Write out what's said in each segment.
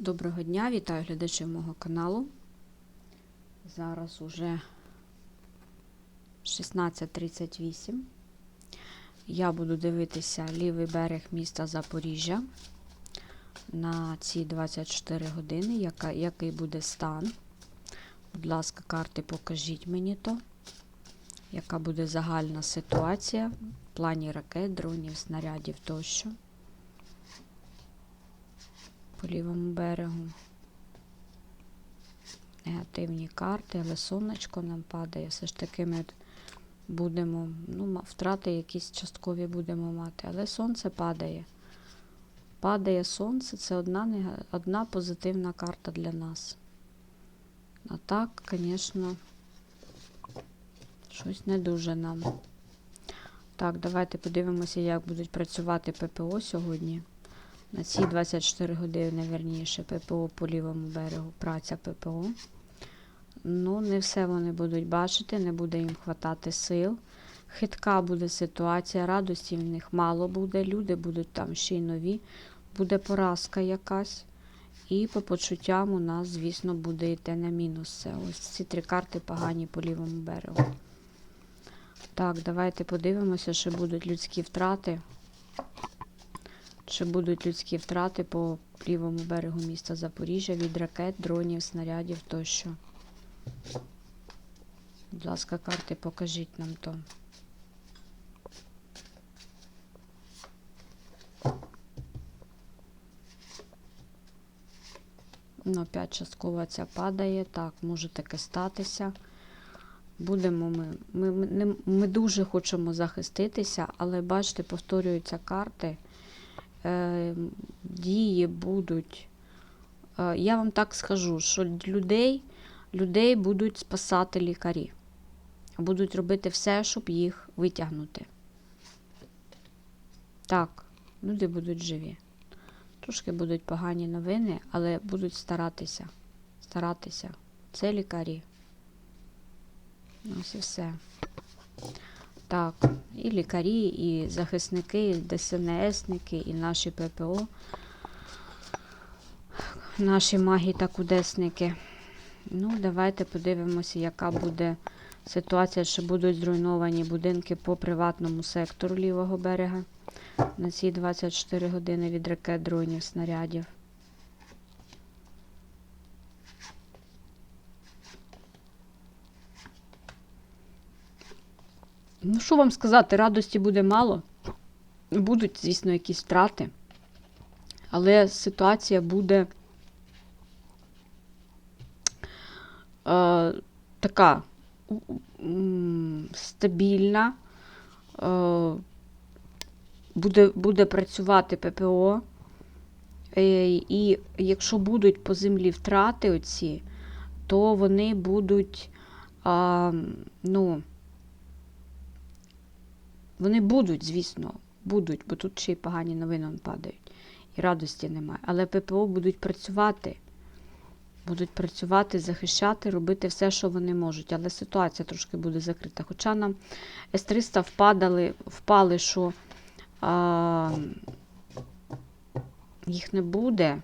Доброго дня, вітаю глядачів мого каналу. Зараз уже 16.38. Я буду дивитися лівий берег міста Запоріжжя на ці 24 години, яка, який буде стан. Будь ласка, карти покажіть мені то, яка буде загальна ситуація в плані ракет, дронів, снарядів тощо по лівому берегу. Негативні карти, але сонечко нам падає. Все ж таки ми будемо, ну, втрати якісь часткові будемо мати. Але сонце падає. Падає сонце, це одна, одна позитивна карта для нас. А так, звісно, щось не дуже нам. Так, давайте подивимося, як будуть працювати ППО сьогодні. На ці 24 години, верніше, ППО по лівому берегу, праця ППО. Ну, не все вони будуть бачити, не буде їм хватати сил. Хитка буде ситуація, радості в них мало буде, люди будуть там ще й нові, буде поразка якась. І по почуттям у нас, звісно, буде йти на мінус. Ось ці три карти погані по лівому берегу. Так, давайте подивимося, що будуть людські втрати. Чи будуть людські втрати по лівому берегу міста Запоріжжя від ракет, дронів, снарядів тощо. Будь ласка, карти, покажіть нам то. Ну, опять частково ця падає. Так, може таке статися. Будемо ми. Ми, ми, ми дуже хочемо захиститися, але бачите, повторюються карти дії будуть. Е, я вам так скажу, що людей, людей будуть спасати лікарі. Будуть робити все, щоб їх витягнути. Так, люди будуть живі. Трошки будуть погані новини, але будуть старатися. Старатися. Це лікарі. Ось і все. Так, і лікарі, і захисники, і ДСНСники, і наші ППО, наші маги та кудесники. Ну, давайте подивимося, яка буде ситуація, що будуть зруйновані будинки по приватному сектору лівого берега на ці 24 години від ракет, дронів, снарядів. Що вам сказати, радості буде мало. Будуть, звісно, якісь втрати. Але ситуація буде е, така стабільна. Е, буде, буде працювати ППО. Е, і якщо будуть по землі втрати оці, то вони будуть, а, ну, вони будуть, звісно, будуть, бо тут ще й погані новини падають. І радості немає. Але ППО будуть працювати. Будуть працювати, захищати, робити все, що вони можуть. Але ситуація трошки буде закрита. Хоча нам С-300 впадали, впали, що а, їх не буде.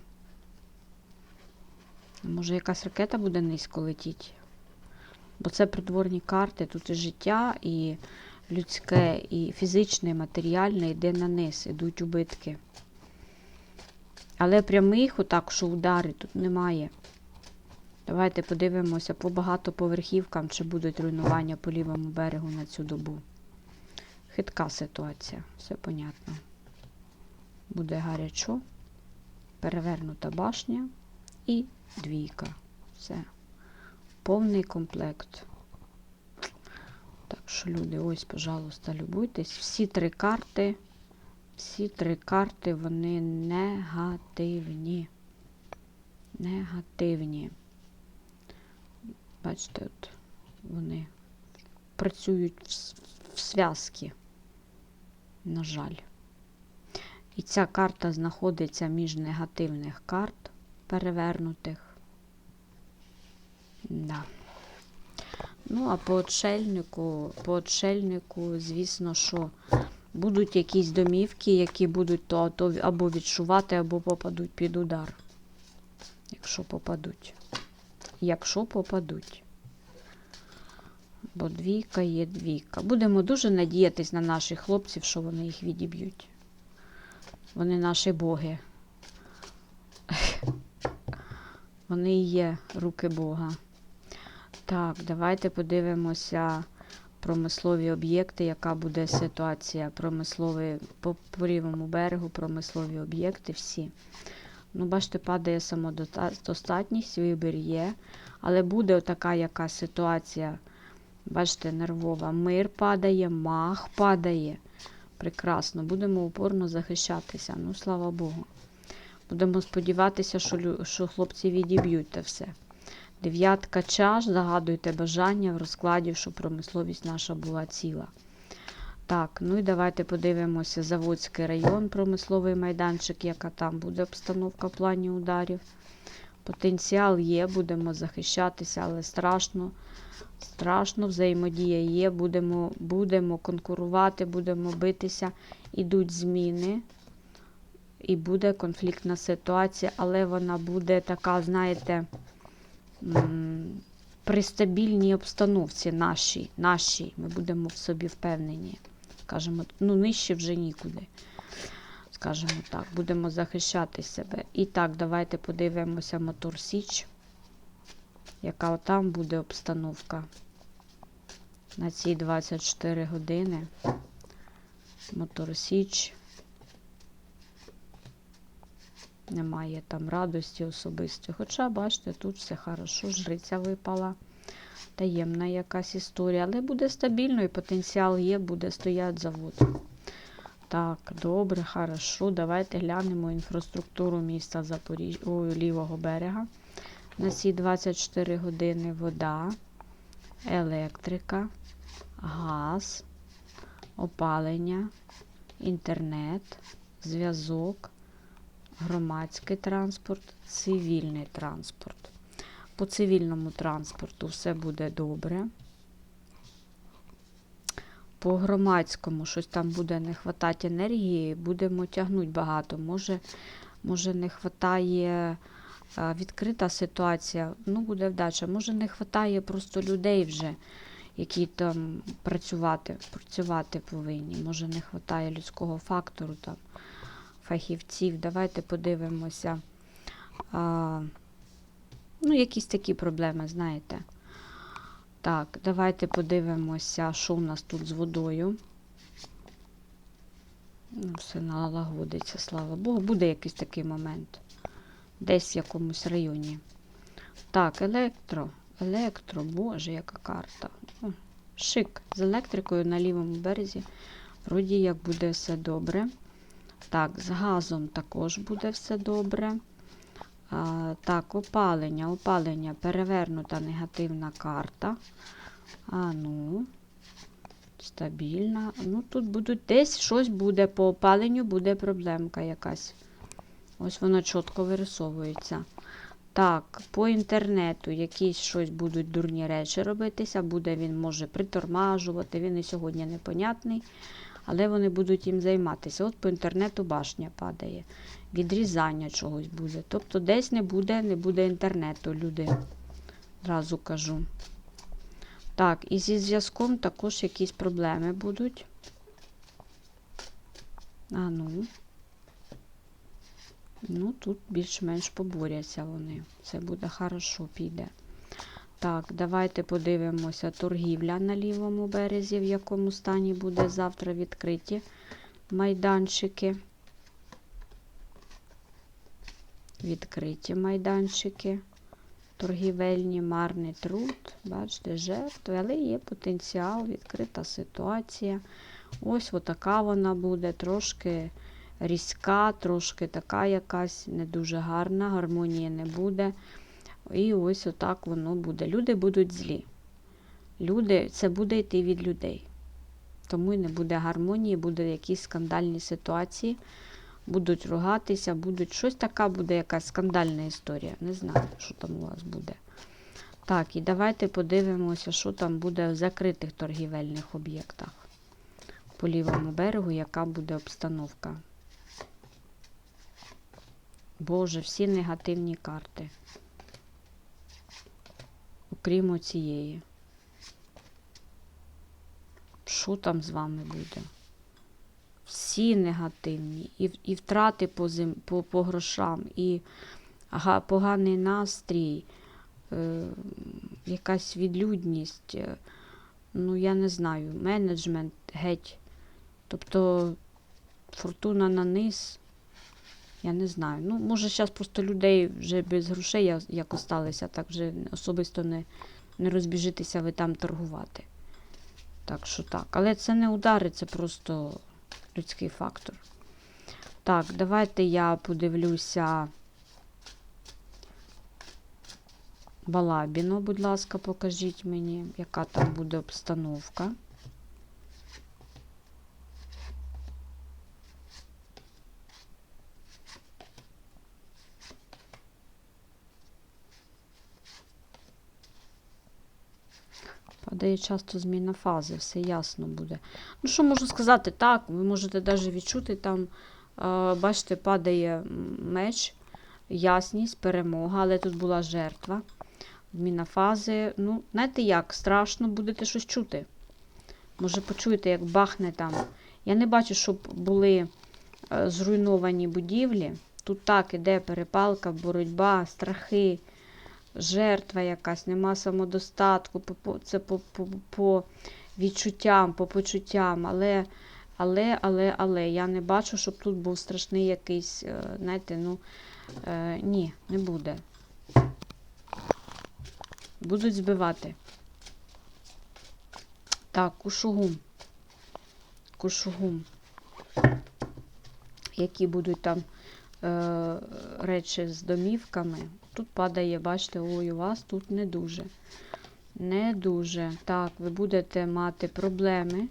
Може, якась ракета буде низько летіти? Бо це придворні карти, тут і життя, і людське, і фізичне, і матеріальне йде на низ, ідуть убитки. Але прямих, отак, що удари тут немає. Давайте подивимося по багатоповерхівкам, чи будуть руйнування по лівому берегу на цю добу. Хитка ситуація, все понятно. Буде гарячо, перевернута башня і двійка. Все. Повний комплект. Що, люди, ось, пожалуйста, любуйтесь. Всі три карти, всі три карти, вони негативні. Негативні. Бачите, от вони працюють в зв'язки. На жаль. І ця карта знаходиться між негативних карт перевернутих. Да. Ну, а по отшельнику, по отшельнику, звісно, що будуть якісь домівки, які будуть то, то або відшувати, або попадуть під удар. якщо попадуть. Якщо попадуть. Бо двійка є двійка. Будемо дуже надіятись на наших хлопців, що вони їх відіб'ють. Вони наші боги. Вони є руки Бога. Так, давайте подивимося промислові об'єкти, яка буде ситуація. Промислові по, лівому берегу, промислові об'єкти всі. Ну, бачите, падає самодостатність, вибір є. Але буде така яка ситуація. Бачите, нервова. Мир падає, мах падає. Прекрасно. Будемо упорно захищатися. Ну, слава Богу. Будемо сподіватися, що, що хлопці відіб'ють те все. Дев'ятка чаш, загадуйте бажання в розкладі, щоб промисловість наша була ціла. Так, ну і давайте подивимося Заводський район, промисловий майданчик, яка там буде обстановка в плані ударів. Потенціал є, будемо захищатися, але страшно. Страшно, взаємодія є, будемо, будемо конкурувати, будемо битися. Ідуть зміни. І буде конфліктна ситуація, але вона буде така, знаєте, при стабільній обстановці нашій, нашій. Ми будемо в собі впевнені. Скажемо, ну нижче вже нікуди. Скажемо так, будемо захищати себе. І так, давайте подивимося Мотор Січ, яка там буде обстановка на ці 24 години. Мотор Січ. Немає там радості особистої. Хоча, бачите, тут все хорошо, жриця випала. Таємна якась історія, але буде стабільно і потенціал є, буде стояти завод. Так, добре, хорошо. Давайте глянемо інфраструктуру міста Запоріж... Ой, лівого берега. На ці 24 години вода, електрика, газ, опалення, інтернет, зв'язок, громадський транспорт, цивільний транспорт. По цивільному транспорту все буде добре. По громадському щось там буде не вистачати енергії, будемо тягнути багато. Може, може не вистачає відкрита ситуація, ну буде вдача. Може не вистачає просто людей вже, які там працювати, працювати повинні. Може не вистачає людського фактору там, фахівців. Давайте подивимося. А, Ну, якісь такі проблеми, знаєте. Так, давайте подивимося, що у нас тут з водою. Ну, Все налагодиться, слава Богу. Буде якийсь такий момент. Десь в якомусь районі. Так, електро. Електро, боже, яка карта. Шик. З електрикою на лівому березі. Вроді як буде все добре. Так, з газом також буде все добре. А, так, опалення, опалення, перевернута негативна карта. А ну, стабільна. Ну, тут будуть десь щось буде по опаленню, буде проблемка якась. Ось воно чітко вирисовується. Так, по інтернету якісь щось будуть дурні речі робитися, буде він може притормажувати, він і сьогодні непонятний, але вони будуть їм займатися. От по інтернету башня падає, відрізання чогось буде. Тобто десь не буде, не буде інтернету, люди. Зразу кажу. Так, і зі зв'язком також якісь проблеми будуть. А ну. Ну, тут більш-менш поборяться вони. Це буде хорошо, піде. Так, давайте подивимося торгівля на лівому березі, в якому стані буде завтра відкриті майданчики. Відкриті майданчики. Торгівельні, марний труд. Бачите, жертви, але є потенціал, відкрита ситуація. Ось отака вона буде, трошки різка, трошки така якась не дуже гарна, гармонії не буде. І ось отак воно буде. Люди будуть злі. Люди, Це буде йти від людей. Тому і не буде гармонії, буде якісь скандальні ситуації. Будуть ругатися, будуть щось така буде якась скандальна історія. Не знаю, що там у вас буде. Так, і давайте подивимося, що там буде в закритих торгівельних об'єктах. По лівому берегу, яка буде обстановка. Боже, всі негативні карти. Окрім оцієї. Що там з вами буде? Всі негативні. І, і втрати по, зим, по, по грошам, і га, поганий настрій, е, якась відлюдність. е, Ну, я не знаю, менеджмент геть. Тобто фортуна на низ. Я не знаю. Ну, може, зараз просто людей вже без грошей як осталися, так вже особисто не, не розбіжитися ви там торгувати. Так що так. Але це не удари, це просто людський фактор. Так, давайте я подивлюся. Балабіно, будь ласка, покажіть мені, яка там буде обстановка. Падає часто зміна фази, все ясно буде. Ну, що можу сказати? Так, ви можете навіть відчути там, е, бачите, падає меч, ясність, перемога, але тут була жертва. Зміна фази. Ну, знаєте як, страшно будете щось чути. Може, почуєте, як бахне там. Я не бачу, щоб були е, зруйновані будівлі. Тут так іде перепалка, боротьба, страхи, жертва якась, нема самодостатку, це по, по, по відчуттям, по почуттям. Але, але, але, але я не бачу, щоб тут був страшний якийсь, е, знаєте, ну е, ні, не буде. Будуть збивати. Так, кушугум. Кушугум. Які будуть там е, речі з домівками. Тут падає, бачите, ой, у вас тут не дуже. Не дуже. Так, ви будете мати проблеми.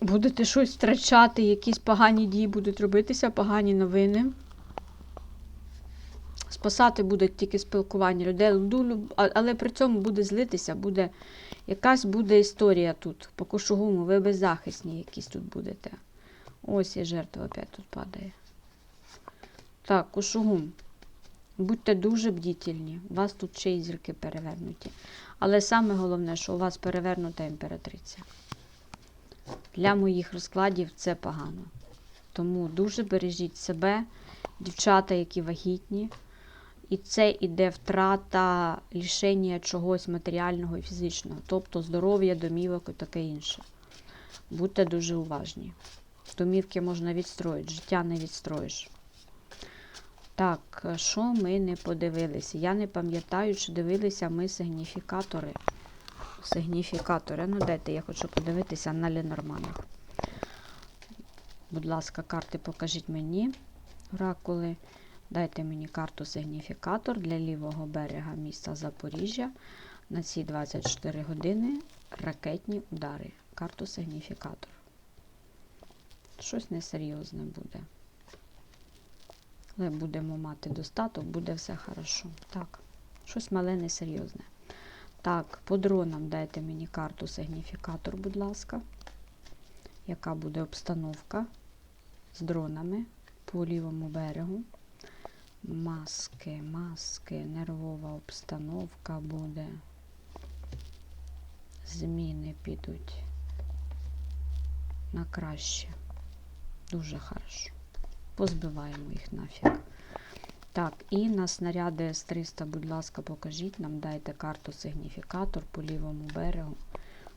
Будете щось втрачати, якісь погані дії будуть робитися, погані новини. Спасати буде тільки спілкування людей, але при цьому буде злитися, буде якась буде історія тут. По кошугуму, ви беззахисні якісь тут будете. Ось і жертва опять тут падає. Так, кошугум. Будьте дуже бдітельні. У вас тут ще й зірки перевернуті. Але саме головне, що у вас перевернута імператриця. Для моїх розкладів це погано. Тому дуже бережіть себе, дівчата, які вагітні. І це іде втрата лишення чогось матеріального і фізичного, тобто здоров'я, домівок і таке інше. Будьте дуже уважні. Домівки можна відстроїти, життя не відстроїш. Так, що ми не подивилися? Я не пам'ятаю, чи дивилися ми сигніфікатори. Сигніфікатори. Ну, дайте, я хочу подивитися на Ленорманах. Будь ласка, карти покажіть мені, оракули. Дайте мені карту сигніфікатор для лівого берега міста Запоріжжя на ці 24 години ракетні удари. Карту сигніфікатор. Щось несерйозне буде. Але будемо мати достаток, буде все хорошо. Так, щось мале несерйозне. Так, по дронам дайте мені карту сигніфікатор, будь ласка. Яка буде обстановка з дронами по лівому берегу? Маски, маски, нервова обстановка буде. Зміни підуть на краще. Дуже хорошо. Позбиваємо їх нафіг. Так, і на снаряди С-300, будь ласка, покажіть нам, дайте карту сигніфікатор по лівому берегу.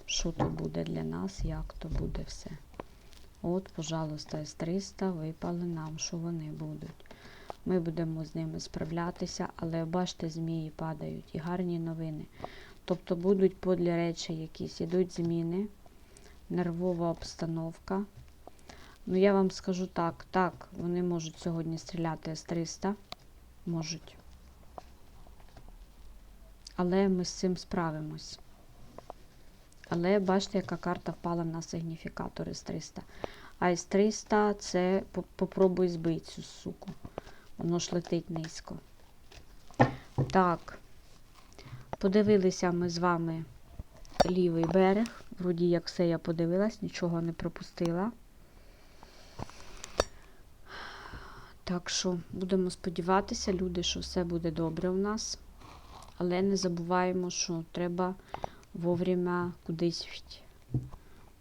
Що то буде для нас, як то буде все. От, пожалуйста, С-300 випали нам, що вони будуть. Ми будемо з ними справлятися, але бачите, змії падають і гарні новини. Тобто будуть подлі речі якісь, ідуть зміни, нервова обстановка. Ну, я вам скажу так, так, вони можуть сьогодні стріляти С-300, можуть. Але ми з цим справимось. Але бачите, яка карта впала на сигніфікатор С-300. А С-300 це попробуй збити цю суку. Воно ж летить низько. Так. Подивилися ми з вами лівий берег. Вроді як все я подивилась, нічого не пропустила. Так що будемо сподіватися, люди, що все буде добре у нас. Але не забуваємо, що треба вовремя кудись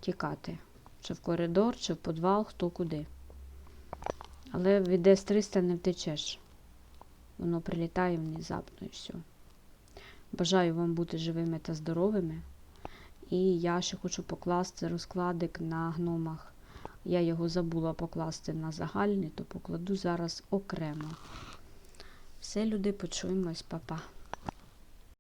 тікати. Чи в коридор, чи в підвал, хто куди. Але від С-300 не втечеш. Воно прилітає внезапно і все. Бажаю вам бути живими та здоровими. І я ще хочу покласти розкладик на гномах. Я його забула покласти на загальний, то покладу зараз окремо. Все, люди, почуємось, па-па.